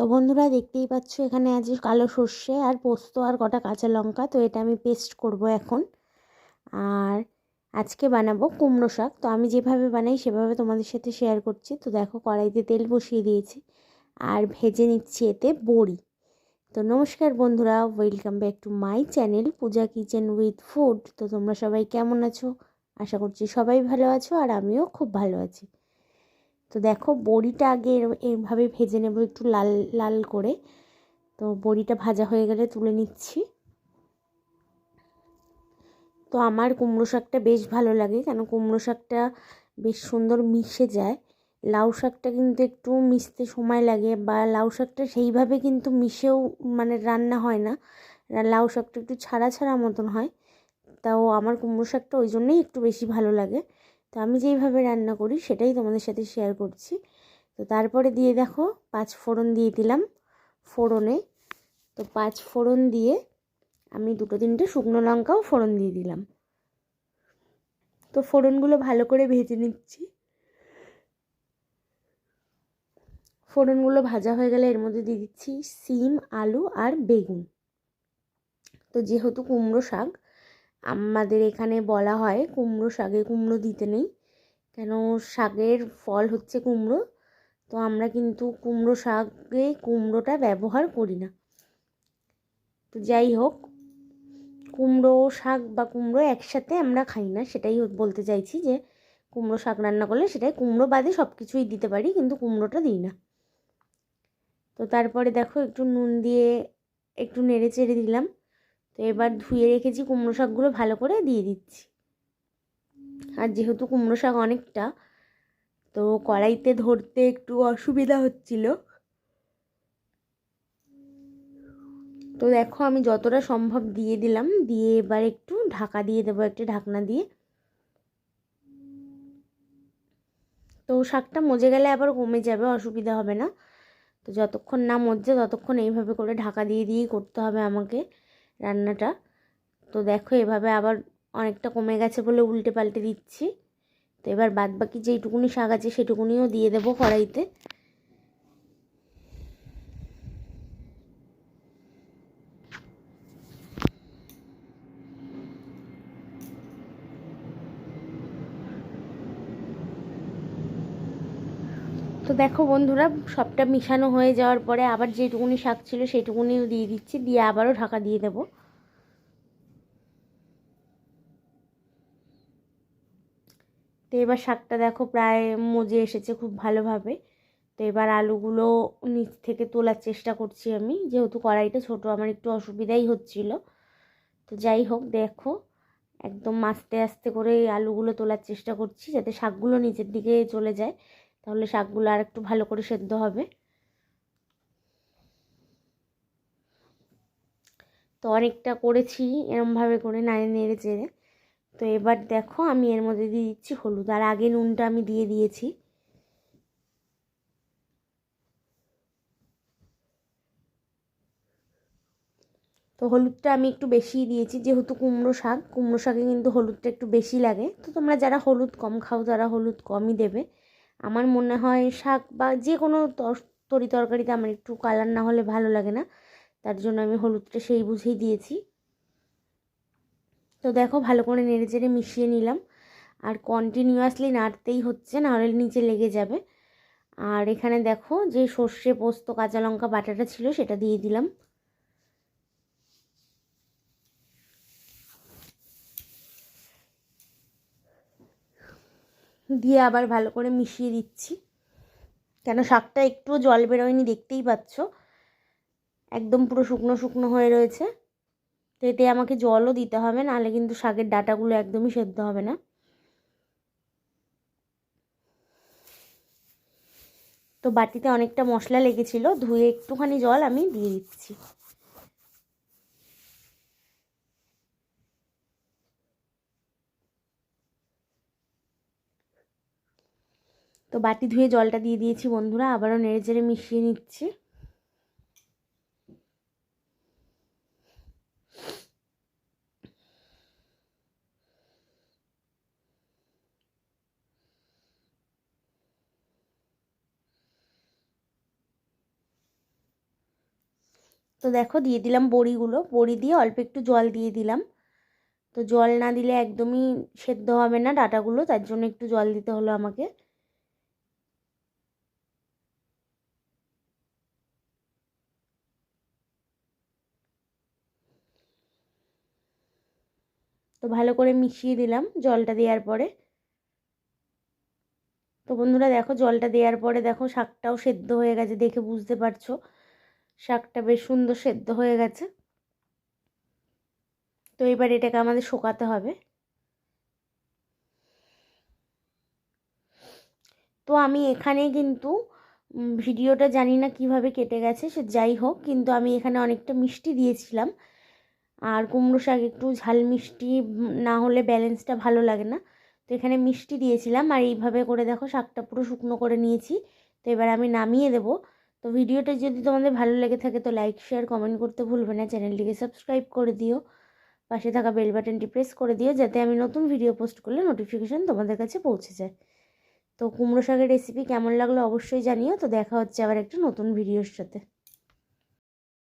তো বন্ধুরা দেখতেই পাচ্ছ, এখানে আছে কালো সর্ষে আর পোস্ত আর কটা কাঁচা লঙ্কা, তো এটা আমি পেস্ট করব এখন। আর আজকে বানাবো কুমড়ো শাক, তো আমি যেভাবে বানাই সেভাবে তোমাদের সাথে শেয়ার করছি। তো দেখো কড়াইতে তেল বসিয়ে দিয়েছি আর ভেজে নিচ্ছি এতে বড়ি। তো নমস্কার বন্ধুরা welcome back to my channel Puja kitchen with food তো তোমরা সবাই কেমন আছো? আশা করছি সবাই ভালো আছো আর আমিও খুব ভালো আছি। তো দেখো বড়িটা আগে এইভাবে ভেজে নেব একটু লাল লাল করে। তো বড়িটা ভাজা হয়ে গেলে তুলে নিচ্ছি। তো আমার কুমড়ো শাকটা বেশ ভালো লাগে, কেন কুমড়ো শাকটা বেশ সুন্দর মিশে যায়। লাউ শাকটা কিন্তু একটু মিশতে সময় লাগে বা লাউ শাকটা সেইভাবে কিন্তু মিশেও মানে রান্না হয় না। লাউ শাকটা একটু ছাড়া ছাড়া মতন হয়। তাও আমার কুমড়ো শাকটা ওই জন্যই একটু বেশি ভালো লাগে। তো আমি যেইভাবে রান্না করি সেটাই তোমাদের সাথে শেয়ার করছি। তো তারপরে দিয়ে দেখো পাঁচ ফোড়ন দিয়ে দিলাম ফোড়নে। তো পাঁচ ফোড়ন দিয়ে আমি দুটো তিনটে শুকনো লঙ্কাও ফোড়ন দিয়ে দিলাম। তো ফোড়নগুলো ভালো করে ভেজে নিচ্ছি। ফোড়নগুলো ভাজা হয়ে গেলে এর মধ্যে দিয়ে দিচ্ছি সিম, আলু আর বেগুন। তো যেহেতু কুমড়ো শাক আমাদের এখানে বলা হয় কুমড়ো শাকে কুমড়ো দিতে নেই। কেন? শাকের ফল হচ্ছে কুমড়ো। তো আমরা কিন্তু কুমড়ো শাকে কুমড়োটা ব্যবহার করি না। তো যাই হোক, কুমড়ো শাক বা কুমড়ো একসাথে আমরা খাই না, সেটাই বলতে চাইছি যে কুমড়ো শাক রান্না করলে সেটাই কুমড়ো বাদে সব কিছুই দিতে পারি, কিন্তু কুমড়োটা দিই না। তো তারপরে দেখো একটু নুন দিয়ে একটু নেড়ে চেড়ে দিলাম। তো এবার ধুয়ে রেখেছি কুমড়ো শাকগুলো ভালো করে দিয়ে দিচ্ছি। আর যেহেতু কুমড়ো শাক অনেকটা, তো কড়াইতে ধরতে একটু অসুবিধা হচ্ছিল। তো দেখো আমি যতটা সম্ভব দিয়ে দিলাম, দিয়ে এবার একটু ঢাকা দিয়ে দেবো, একটা ঢাকনা দিয়ে। তো শাকটা মজে গেলে আবার কমে যাবে, অসুবিধা হবে না। তো যতক্ষণ না মজছে ততক্ষণ এইভাবে করে ঢাকা দিয়ে দিয়েই করতে হবে আমাকে। রান্নাটা। তো দেখো, এভাবে আবার অনেকটা কমে গেছে বলে উল্টে পাল্টে দিচ্ছি। তো এবার বাদবাকি যেইটুকুনি শাক আছে সেটুকুনিও দিয়ে দেবো কড়াইতে। তো দেখো বন্ধুরা, সবটা মিশানো হয়ে যাওয়ার পরে আবার যেটুকুনি শাক ছিল সেইটুকুনিও দিয়ে দিচ্ছি, দিয়ে আবারও ঢাকা দিয়ে দেবো। তো এবার শাকটা দেখো প্রায় মজে এসেছে খুব ভালোভাবে। তো এবার আলুগুলো নিচ থেকে তোলার চেষ্টা করছি আমি, যেহেতু কড়াইটা ছোট, আমার একটু অসুবিধাই হচ্ছিল। তো যাই হোক, দেখো একদম আস্তে আস্তে করে আলুগুলো তোলার চেষ্টা করছি, যাতে শাকগুলো নিচের দিকে চলে যায়। তাহলে শাকগুলো আর একটু ভালো করে সেদ্ধ হবে। তো অনেকটা করেছি, এরমভাবে করে নাড়ে নেড়ে চেড়ে। তো এবার দেখো আমি এর মধ্যে দিয়ে দিচ্ছি হলুদ, আর আগে নুনটা আমি দিয়ে দিয়েছি। তো হলুদটা আমি একটু বেশিই দিয়েছি, যেহেতু কুমড়ো শাক, কুমড়ো শাকে কিন্তু হলুদটা একটু বেশি লাগে। তো তোমরা যারা হলুদ কম খাও তারা হলুদ কমই দেবে। আমার মনে হয় শাক বা যে কোনো তরি তরকারিতে আমার একটু কালার না হলে ভালো লাগে না। তার জন্য আমি হলুদটা সেই বুঝেই দিয়েছি। তো দেখো ভালো করে নেড়ে চেড়ে মিশিয়ে নিলাম। আর কন্টিনিউয়াসলি নাড়তেই হচ্ছে নাহলে নিচে লেগে যাবে। আর এখানে দেখো যে সর্ষে, পোস্ত, কাঁচা লঙ্কা, বাটাটা ছিল সেটা দিয়ে দিলাম। দিয়ে আবার ভালো করে মিশিয়ে দিচ্ছি। কেন শাকটা একটুও জল বেরোয়নি দেখতেই পাচ্ছ। একদম পুরো শুকনো শুকনো হয়ে রয়েছে। তো এতে আমাকে জলও দিতে হবে, নাহলে কিন্তু শাকের ডাটাগুলো একদমই সেদ্ধ হবে না। তো বাটিতে অনেকটা মশলা লেগেছিল, ধুয়ে একটুখানি জল আমি দিয়ে দিচ্ছি। তো বাটি ধুয়ে জলটা দিয়ে দিয়েছি বন্ধুরা, আবারও নেড়ে চেড়ে মিশিয়ে নিচ্ছি। তো দেখো, দিয়ে দিলাম বড়িগুলো। বড়ি দিয়ে অল্প একটু জল দিয়ে দিলাম। তো জল না দিলে একদমই সেদ্ধ হবে না ডাটাগুলো, তার জন্য একটু জল দিতে হলো আমাকে। তো ভালো করে মিশিয়ে দিলাম জলটা দেওয়ার পরে। তো বন্ধুরা দেখো জলটা দেওয়ার পরে দেখো শাকটাও সেদ্ধ হয়ে গেছে, দেখে বুঝতে পারছ? শাকটা বেশ সুন্দর সেদ্ধ হয়ে গেছে। তো এবার এটাকে আমাদের শোকাতে হবে। তো আমি এখানে কিন্তু ভিডিওটা জানি না কীভাবে কেটে গেছে, সে যাই হোক, কিন্তু আমি এখানে অনেকটা মিষ্টি দিয়েছিলাম। আর কুমড়ো শাক একটু ঝাল মিষ্টি না হলে ব্যালেন্সটা ভালো লাগে না। তো এখানে মিষ্টি দিয়েছিলাম আর এইভাবে করে দেখো শাকটা পুরো শুকনো করে নিয়েছি। তো এবার আমি নামিয়ে দেব। তো ভিডিওটা যদি তোমাদের ভালো লেগে থাকে তো লাইক, শেয়ার, কমেন্ট করতে ভুলবে না। চ্যানেলটিকে সাবস্ক্রাইব করে দিও। পাশে থাকা বেল বাটনটি প্রেস করে দিও যাতে আমি নতুন ভিডিও পোস্ট করলে নোটিফিকেশান তোমাদের কাছে পৌঁছে যায়। তো কুমড়ো শাকের রেসিপি কেমন লাগল অবশ্যই জানিও। তো দেখা হচ্ছে আবার একটা নতুন ভিডিওর সাথে।